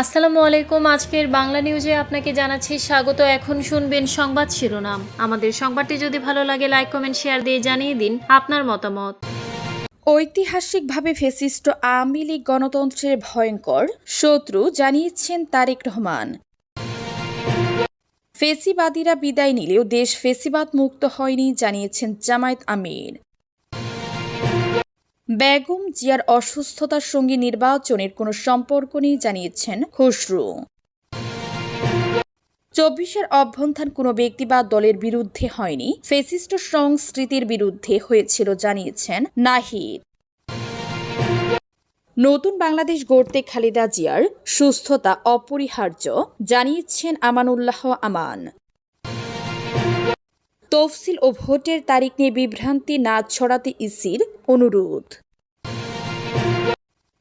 আসসালামু আলাইকুম। আজকের বাংলা নিউজে আপনাকে জানাচ্ছি স্বাগত। এখন শুনবেন সংবাদ শিরোনাম। আমাদের সংবাদটি যদি ভালো লাগে লাইক কমেন্ট শেয়ার দিয়ে জানিয়ে দিন আপনার মতামত। ঐতিহাসিকভাবে ফেসিস্ট আওয়ামী লীগ গণতন্ত্রের ভয়ঙ্কর, শত্রু জানিয়েছেন তারেক রহমান। ফেসিবাদীরা বিদায় নিলেও দেশ ফেসিবাদ মুক্ত হয়নি, জানিয়েছেন জামায়াত আমির। বেগম জিয়ার অসুস্থতার সঙ্গে নির্বাচনের কোনো সম্পর্ক নেই জানিয়েছেন খসরু। চব্বিশের অভ্যন্থান কোনো ব্যক্তি বা দলের বিরুদ্ধে হয়নি, ফেসিস্ট সংস্কৃতির বিরুদ্ধে হয়েছিল জানিয়েছেন নাহিদ। নতুন বাংলাদেশ গড়তে খালেদা জিয়ার সুস্থতা অপরিহার্য, জানিয়েছেন আমানুল্লাহ আমান। তফসিল ও ভোটের তারিখ নিয়ে বিভ্রান্তি না ছড়াতে ইসির অনুরোধ।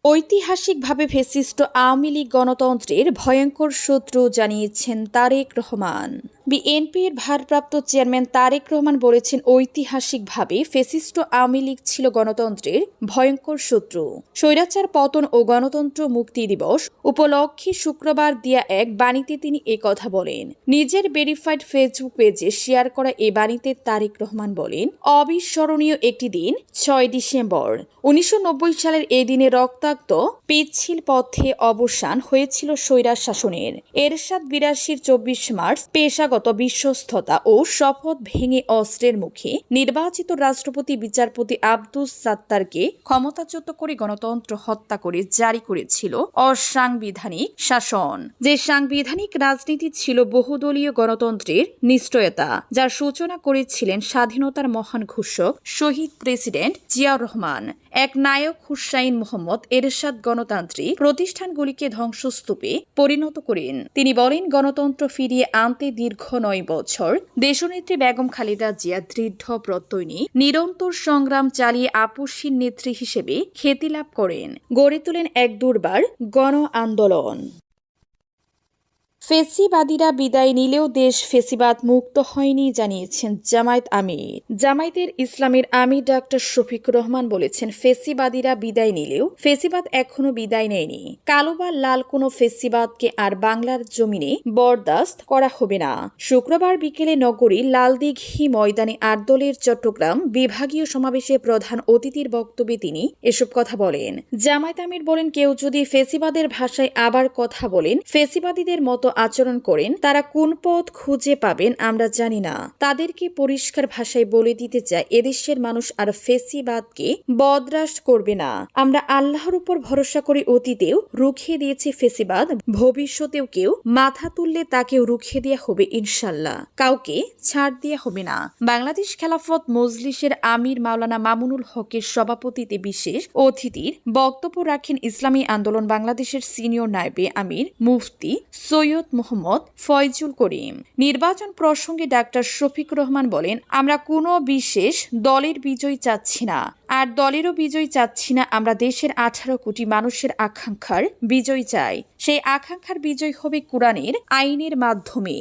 ঐতিহাসিকভাবে ফেসিস্ট আওয়ামী লীগ গণতন্ত্রের ভয়ঙ্কর শত্রু জানিয়েছেন তারেক রহমান। বিএনপির ভারপ্রাপ্ত চেয়ারম্যান তারেক রহমান বলেছেন ঐতিহাসিকভাবে ফেসিস্ট আওয়ামী লীগ ছিল গণতন্ত্রের ভয়ঙ্কর শত্রু। স্বৈরাচার পতন ও গণতন্ত্র মুক্তি দিবস উপলক্ষে শুক্রবার দিয়া এক বাণীতে তিনি এ কথা বলেন। নিজের ভেরিফাইড ফেসবুক পেজে শেয়ার করা এ বাণীতে তারেক রহমান বলেন, অবিস্মরণীয় একটি দিন, ছয় ডিসেম্বর। উনিশশো নব্বই সালের এই দিনে রক্তাক্ত পিচ্ছিল পথে অবসান হয়েছিল স্বৈরাজ শাসনের এরশাদ বিরাশির চব্বিশ মার্চ পেশাগত বিশ্বস্ততা ও শপথ ভেঙে অস্ত্রের মুখে নির্বাচিত রাষ্ট্রপতি বিচারপতি আব্দুস সাত্তারকে ক্ষমতাচ্যুত করে গণতন্ত্র হত্যা করে জারি করেছিল অসাংবিধানিক শাসন। যে সাংবিধানিক রাজনীতি ছিল বহুদলীয় গণতন্ত্রের নিশ্চয়তা, যার সূচনা করেছিলেন স্বাধীনতার মহান ঘোষক শহীদ প্রেসিডেন্ট জিয়াউর রহমান। এক নায়ক হুসাইন মোহাম্মদ এরশাদ গণতান্ত্রিক প্রতিষ্ঠানগুলিকে ধ্বংসস্তূপে পরিণত করেন। তিনি বলেন, গণতন্ত্র ফিরিয়ে আনতে দীর্ঘ নয় বছর। দেশনেত্রী বেগম খালেদা জিয়া দৃঢ় প্রত্যয় নিয়ে নিরন্তর সংগ্রাম চালিয়ে আপসীর নেত্রী হিসেবে খ্যাতি লাভ করেন। গড়ে তোলেন এক দুর্বার গণ আন্দোলন। ফেসিবাদীরা বিদায় নিলেও দেশ ফেসিবাদ মুক্ত হয়নি, জানিয়েছেন জামায়াত আমির। জামায়াতের ইসলামের আমির ডাক্তার শফিক রহমান বলেছেন, ফেসিবাদীরা বিদায় নিলেও ফেসিবাদ এখনও বিদায় নেয়নি। কালো বা লাল কোনো ফেসিবাদকে আর বাংলার জমিনে বরদাস্ত করা হবে না। শুক্রবার বিকেলে নগরী লালদিঘি ময়দানে আট দলের চট্টগ্রাম বিভাগীয় সমাবেশে প্রধান অতিথির বক্তব্যে তিনি এসব কথা বলেন। জামায়াত আমির বলেন, কেউ যদি ফেসিবাদের ভাষায় আবার কথা বলেন, ফেসিবাদীদের মতো আচরণ করেন, তারা কোন পথ খুঁজে পাবেন আমরা জানি না। তাদেরকে পরিষ্কার ভাষায় বলে দিতে চাই এদেশের মানুষ আর ফেসিবাদকে বদরাস করবে না। আমরা আল্লাহর উপর ভরসা করে অতীতেও রুখে দিয়েছি ফেসিবাদ, ভবিষ্যতেও কেউ মাথা তুললে তাকেও রুখে দেওয়া হবে ইনশাল্লাহ। কাউকে ছাড় দেওয়া হবে না। বাংলাদেশ খেলাফত মজলিসের আমির মাওলানা মামুনুল হকের সভাপতিতে বিশেষ অতিথির বক্তব্য রাখেন ইসলামী আন্দোলন বাংলাদেশের সিনিয়র নায়েবে আমির মুফতি সৈয়দ মোহাম্মদ ফয়জুল করিম। নির্বাচন প্রসঙ্গে ডাক্তার শফিক রহমান বলেন, আমরা কোনো বিশেষ দলের বিজয় চাচ্ছি না। আর দলেরও বিজয় চাচ্ছি না, আমরা দেশের আঠারো কোটি মানুষের আকাঙ্ক্ষার বিজয় চাই। সেই আকাঙ্ক্ষার বিজয় হবে কোরআনের আইনের মাধ্যমে।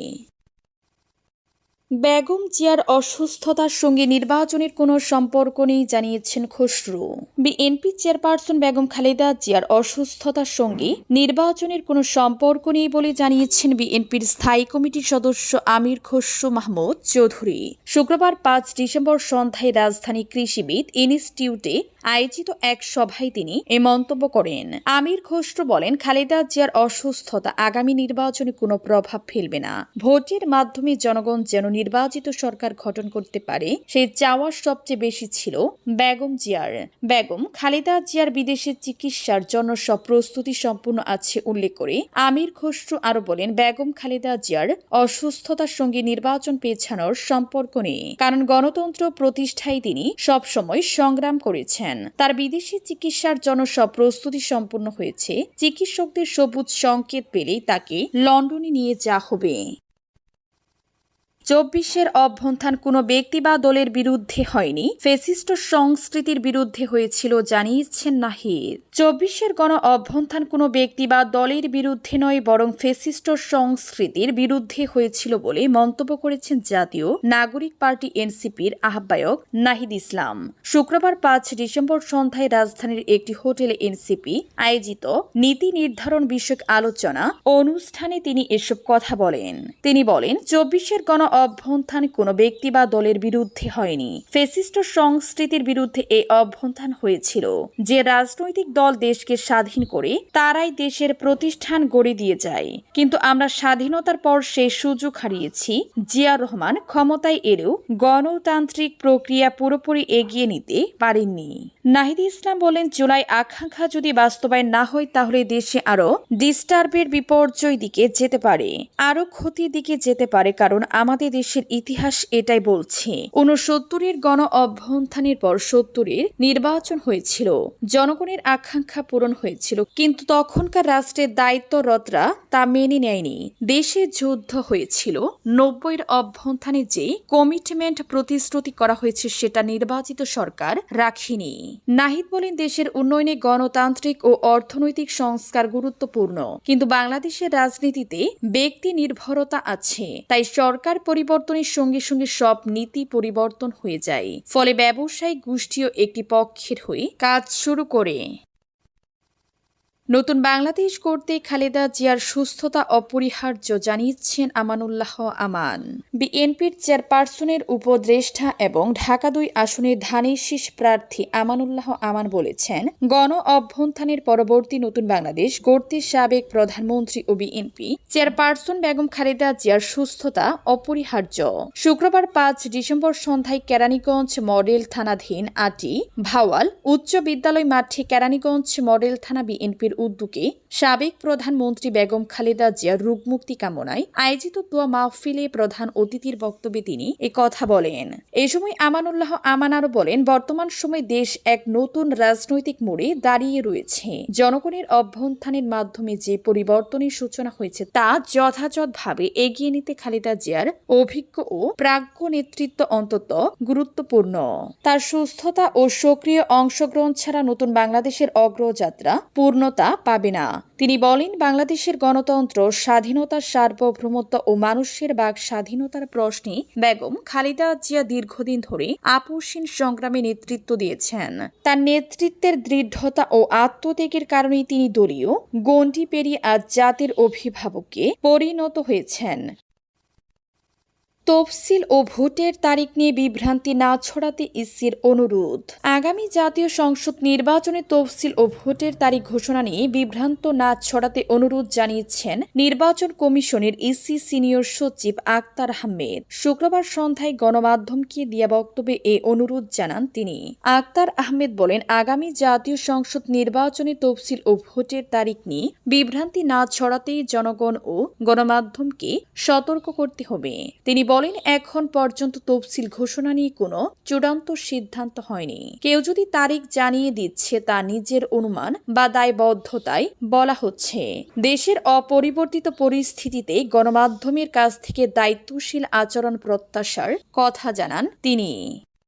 বেগম জিয়ার অসুস্থতার সঙ্গে নির্বাচনের কোনো সম্পর্ক নেই জানিয়েছেন খসরু। বিএনপি চেয়ারপারসন বেগম খালেদা জিয়ার অসুস্থতার সঙ্গে নির্বাচনের কোনো সম্পর্ক নেই বলে জানিয়েছেন বিএনপির স্থায়ী কমিটির সদস্য আমির খসরু মাহমুদ চৌধুরী। শুক্রবার পাঁচ ডিসেম্বর সন্ধ্যায় রাজধানী কৃষিবিদ ইনস্টিটিউটে আয়োজিত এক সভায় তিনি এ মন্তব্য করেন। আমির খসরু বলেন, খালেদা জিয়ার অসুস্থতা আগামী নির্বাচনে কোনো প্রভাব ফেলবে না। ভোটের মাধ্যমে জনগণ যেন নির্বাচিত সরকার গঠন করতে পারে, সেই চাওয়ার সবচেয়ে বেশি ছিল বেগম জিয়ার। বেগম খালেদা জিয়ার বিদেশে চিকিৎসার জন্য সব প্রস্তুতি সম্পূর্ণ আছে উল্লেখ করে আমির খসরু আরও বলেন, বেগম খালেদা জিয়ার অসুস্থতার সঙ্গে নির্বাচন পেছানোর সম্পর্ক নেই, কারণ গণতন্ত্র প্রতিষ্ঠায় তিনি সবসময় সংগ্রাম করেছেন। তার বিদেশি চিকিৎসার জন্য সব প্রস্তুতি সম্পূর্ণ হয়েছে, চিকিৎসকদের সবুজ সংকেত পেলেই তাকে লন্ডনে নিয়ে যা হবে। চব্বিশের অভ্যন্থান কোনো ব্যক্তি বা দলের বিরুদ্ধে হয়নি। ফেসিস্ট সংস্কৃতির বিরুদ্ধে হয়েছিল, জানিয়েছেন নাহিদ। চব্বিশের গণ অভ্যন্থান কোনো ব্যক্তি বা দলের বিরুদ্ধে নয়, বরং ফেসিস্ট সংস্কৃতির বিরুদ্ধে হয়েছিল বলে মন্তব্য করেছেন জাতীয় নাগরিক পার্টি এনসিপির আহ্বায়ক নাহিদ ইসলাম। শুক্রবার পাঁচ ডিসেম্বর সন্ধ্যায় রাজধানীর একটি হোটেলে এনসিপি আয়োজিত নীতি নির্ধারণ বিষয়ক আলোচনা অনুষ্ঠানে তিনি এসব কথা বলেন। তিনি বলেন, চব্বিশের গণ অভ্যন্থান কোনো ব্যক্তি বা দলের বিরুদ্ধে হয়নি। ফেসিস্ট সংস্কৃতির বিরুদ্ধে এই অভ্যন্থান হয়েছিল। যে রাজনৈতিক দল দেশকে স্বাধীন করে, তারাই দেশের প্রতিষ্ঠান গড়ে দিয়ে যায়। কিন্তু আমরা স্বাধীনতার পর সেই সুযোগ হারিয়েছি। জিয়া রহমান ক্ষমতায় এলেও গণতান্ত্রিক প্রক্রিয়া পুরোপুরি এগিয়ে নিতে পারেননি। নাহিদ ইসলাম বলেন, জুলাই আকাঙ্ক্ষা যদি বাস্তবায়ন না হয়, তাহলে দেশে আরও ডিস্টার্বের বিপর্যয় দিকে যেতে পারে, আরও ক্ষতির দিকে যেতে পারে, কারণ আমাদের দেশের ইতিহাস এটাই বলছে। উনসত্তরের গণ অভ্যন্থানের পর সত্তরের নির্বাচন হয়েছিল, জনগণের আকাঙ্ক্ষা পূরণ হয়েছিল, কিন্তু তখনকার রাষ্ট্রের দায়িত্বরতরা তা মেনে নেয়নি। দেশে যুদ্ধ হয়েছিল, নব্বইয়ের অভ্যন্থানে যে কমিটমেন্ট প্রতিশ্রুতি করা হয়েছে, সেটা নির্বাচিত সরকার রাখেনি। নাহিদ বলেন দেশের উন্নয়নে গণতান্ত্রিক ও অর্থনৈতিক সংস্কার গুরুত্বপূর্ণ। কিন্তু বাংলাদেশের রাজনীতিতে ব্যক্তি নির্ভরতা আছে। তাই সরকার পরিবর্তনের সঙ্গে সঙ্গে সব নীতি পরিবর্তন হয়ে যায়। ফলে ব্যবসায়িক গোষ্ঠীও একটি পক্ষের হয়ে কাজ শুরু করে। নতুন বাংলাদেশ করতে খালেদা জিয়ার সুস্থতা অপরিহার্য জানিয়েছেন আমানুল্লাহ আমান। বিএনপির চেয়ারপারসনের উপদেষ্টা এবং ঢাকা দুই আসনের ধানের শীষ প্রার্থী আমানুল্লাহ আমান বলেছেন, গণ অভ্যন্থানের পরবর্তী নতুন বাংলাদেশ গড়তে সাবেক প্রধানমন্ত্রী ও বিএনপি চেয়ারপারসন বেগম খালেদা জিয়ার সুস্থতা অপরিহার্য। শুক্রবার পাঁচ ডিসেম্বর সন্ধ্যায় কেরানীগঞ্জ মডেল থানাধীন আটি ভাওয়াল উচ্চ বিদ্যালয় মাঠে কেরানীগঞ্জ মডেল থানা বিএনপির উদ্যোগে সাবেক প্রধানমন্ত্রী বেগম খালেদা জিয়ার রোগমুক্তি কামনায় আয়োজিত দোয়া মাহফিলে প্রধান অতিথির বক্তব্যে তিনি কথা বলেন। এ সময় আমানুল্লাহ আমান আরও বলেন, বর্তমান সময় দেশ এক নতুন রাজনৈতিক মোড়ে দাঁড়িয়ে রয়েছে। জনগণের অভ্যন্থানের মাধ্যমে যে পরিবর্তনের সূচনা হয়েছে তা যথাযথভাবে এগিয়ে নিতে খালেদা জিয়ার অভিজ্ঞ ও প্রাজ্ঞ নেতৃত্ব অন্তত গুরুত্বপূর্ণ। তার সুস্থতা ও সক্রিয় অংশগ্রহণ ছাড়া নতুন বাংলাদেশের অগ্রযাত্রা, পূর্ণতা পাবে না তিনি বলেন, বাংলাদেশের গণতন্ত্র, স্বাধীনতার সার্বভৌমত্ব ও মানুষের বাক স্বাধীনতার প্রশ্নে বেগম খালিদা জিয়া দীর্ঘদিন ধরে আপোষহীন সংগ্রামে নেতৃত্ব দিয়েছেন। তার নেতৃত্বের দৃঢ়তা ও আত্মত্যাগের কারণে তিনি দলীয় গণ্ডি পেরিয়ে আজ জাতির অভিভাবককে পরিণত হয়েছেন। তফসিল ও ভোটের তারিখ নিয়ে বিভ্রান্তি না ছড়াতে ইসির অনুরোধ। আগামী জাতীয় সংসদ নির্বাচনে তফসিল ও ভোটের তারিখ ঘোষণা নিয়ে বিভ্রান্ত না ছড়াতে অনুরোধ জানিয়েছেন নির্বাচন কমিশনের ইসি সিনিয়র সচিব আক্তার আহমেদ। শুক্রবার সন্ধ্যায় গণমাধ্যমকে দেয়া বক্তব্যে এ অনুরোধ জানান তিনি। আক্তার আহমেদ বলেন, আগামী জাতীয় সংসদ নির্বাচনে তফসিল ও ভোটের তারিখ নিয়ে বিভ্রান্তি না ছড়াতে জনগণ ও গণমাধ্যমকে সতর্ক করতে হবে। তিনি বলেন, এখন পর্যন্ত তফসিল ঘোষণা নিয়ে কোনো চূড়ান্ত সিদ্ধান্ত হয়নি। কেউ যদি তারিখ জানিয়ে দিচ্ছে তা নিজের অনুমান বা দায়বদ্ধতায় বলা হচ্ছে। দেশের অপরিবর্তিত পরিস্থিতিতে গণমাধ্যমের কাছ থেকে দায়িত্বশীল আচরণ প্রত্যাশার কথা জানান তিনি।